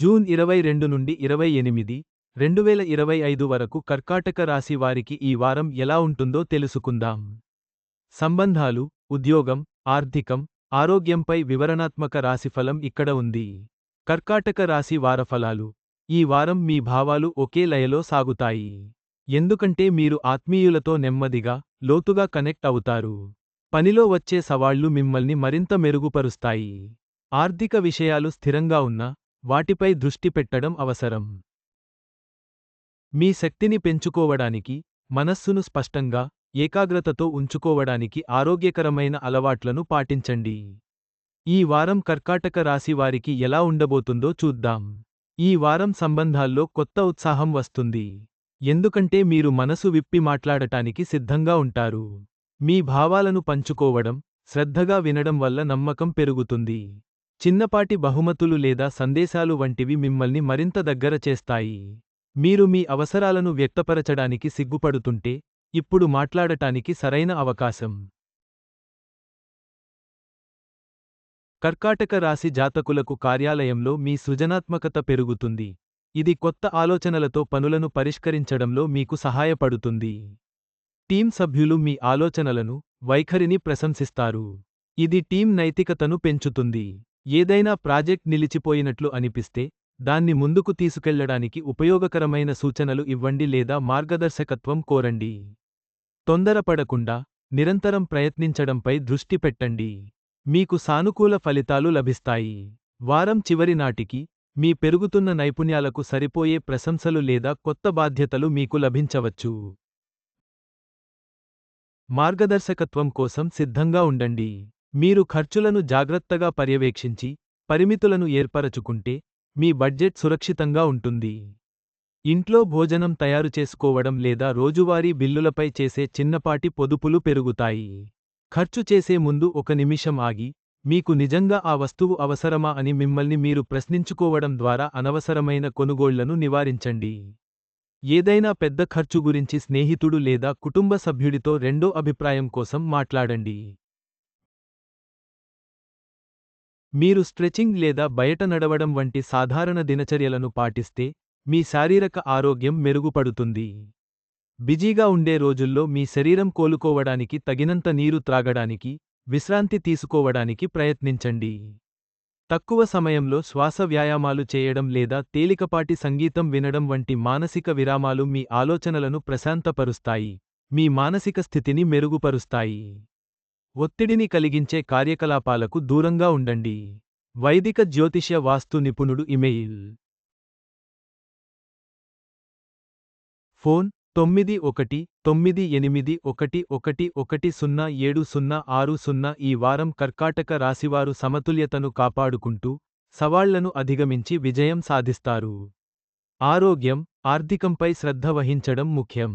June ఇరవై రెండు నుండి ఇరవై ఎనిమిది రెండు వేల ఇరవై ఐదు వరకు కర్కాటక రాశి వారికి ఈ వారం ఎలా ఉంటుందో తెలుసుకుందాం. సంబంధాలు ఉద్యోగం ఆర్థికం ఆరోగ్యంపై వివరణాత్మక రాశిఫలం ఇక్కడ ఉంది. కర్కాటక రాశి వారఫలాలు. ఈ వారం మీ భావాలు ఒకే లయలో సాగుతాయి. ఎందుకంటే మీరు ఆత్మీయులతో నెమ్మదిగా లోతుగా కనెక్ట్ అవుతారు. పనిలో వచ్చే సవాళ్ళు మిమ్మల్ని మరింత మెరుగుపరుస్తాయి. ఆర్థిక విషయాలు స్థిరంగా ఉన్నా వాటిపై దృష్టి పెట్టడం అవసరం. మీ శక్తిని పెంచుకోవడానికి మనస్సును స్పష్టంగా ఏకాగ్రతతో ఉంచుకోవడానికి ఆరోగ్యకరమైన అలవాట్లను పాటించండి. ఈ వారం కర్కాటక రాశి వారికి ఎలా ఉండబోతుందో చూద్దాం. ఈ వారం సంబంధాల్లో కొత్త ఉత్సాహం వస్తుంది. ఎందుకంటే మీరు మనసు విప్పి మాట్లాడటానికి సిద్ధంగా ఉంటారు. మీ భావాలను పంచుకోవడం శ్రద్ధగా వినడం వల్ల నమ్మకం పెరుగుతుంది. చిన్నపాటి బహుమతులు లేదా సందేశాలు వంటివి మిమ్మల్ని మరింత దగ్గర చేస్తాయి. మీరు మీ అవసరాలను వ్యక్తపరచడానికి సిగ్గుపడుతుంటే ఇప్పుడు మాట్లాడటానికి సరైన అవకాశం. కర్కాటక రాశి జాతకులకు కార్యాలయంలో మీ సృజనాత్మకత పెరుగుతుంది. ఇది కొత్త ఆలోచనలతో పనులను పరిష్కరించడంలో మీకు సహాయపడుతుంది. టీం సభ్యులు మీ ఆలోచనలను వైఖరిని ప్రశంసిస్తారు. ఇది టీం నైతికతను పెంచుతుంది. ఏదైనా ప్రాజెక్ట్ నిలిచిపోయినట్లు అనిపిస్తే దాన్ని ముందుకు తీసుకెళ్ళడానికి ఉపయోగకరమైన సూచనలు ఇవ్వండి లేదా మార్గదర్శకత్వం కోరండి. తొందరపడకుండా నిరంతరం ప్రయత్నించడంపై దృష్టి పెట్టండి. మీకు సానుకూల ఫలితాలు లభిస్తాయి. వారం చివరి నాటికి మీ పెరుగుతున్న నైపుణ్యాలకు సరిపోయే ప్రశంసలు లేదా కొత్త బాధ్యతలు మీకు లభించవచ్చు. మార్గదర్శకత్వం కోసం సిద్ధంగా ఉండండి. మీరు ఖర్చులను జాగ్రత్తగా పర్యవేక్షించి పరిమితులను ఏర్పరచుకుంటే మీ బడ్జెట్ సురక్షితంగా ఉంటుంది. ఇంట్లో భోజనం తయారు చేసుకోవడం లేదా రోజువారీ బిల్లులపై చేసే చిన్నపాటి పొదుపులు పెరుగుతాయి. ఖర్చు చేసే ముందు ఒక నిమిషం ఆగి మీకు నిజంగా ఆ వస్తువు అవసరమా అని మిమ్మల్ని మీరు ప్రశ్నించుకోవడం ద్వారా అనవసరమైన కొనుగోళ్ళను నివారించండి. ఏదైనా పెద్ద ఖర్చు గురించి స్నేహితుడు లేదా కుటుంబ సభ్యుడితో రెండో అభిప్రాయం కోసం మాట్లాడండి. మీరు స్ట్రెచింగ్ లేదా బయట నడవడం వంటి సాధారణ దినచర్యలను పాటిస్తే మీ శారీరక ఆరోగ్యం మెరుగుపడుతుంది. బిజీగా ఉండే రోజుల్లో మీ శరీరం కోలుకోవడానికి తగినంత నీరు త్రాగడానికి విశ్రాంతి తీసుకోవడానికి ప్రయత్నించండి. తక్కువ సమయంలో శ్వాస వ్యాయామాలు చేయడం లేదా తేలికపాటి సంగీతం వినడం వంటి మానసిక విరామాలు మీ ఆలోచనలను ప్రశాంతపరుస్తాయి మీ మానసిక స్థితిని మెరుగుపరుస్తాయి. ఒత్తిడిని కలిగించే కార్యకలాపాలకు దూరంగా ఉండండి. వైదిక జ్యోతిష్య వాస్తు నిపుణుడు ఇమెయిల్. ఫోన్ తొమ్మిది ఒకటి తొమ్మిది ఎనిమిది ఒకటి ఒకటి ఒకటి సున్నా ఏడు సున్నా ఆరు సున్నా ఈ వారం కర్కాటక రాశివారు సమతుల్యతను కాపాడుకుంటూ సవాళ్ళను అధిగమించి విజయం సాధిస్తారు. ఆరోగ్యం ఆర్థికంపై శ్రద్ధ వహించడం ముఖ్యం.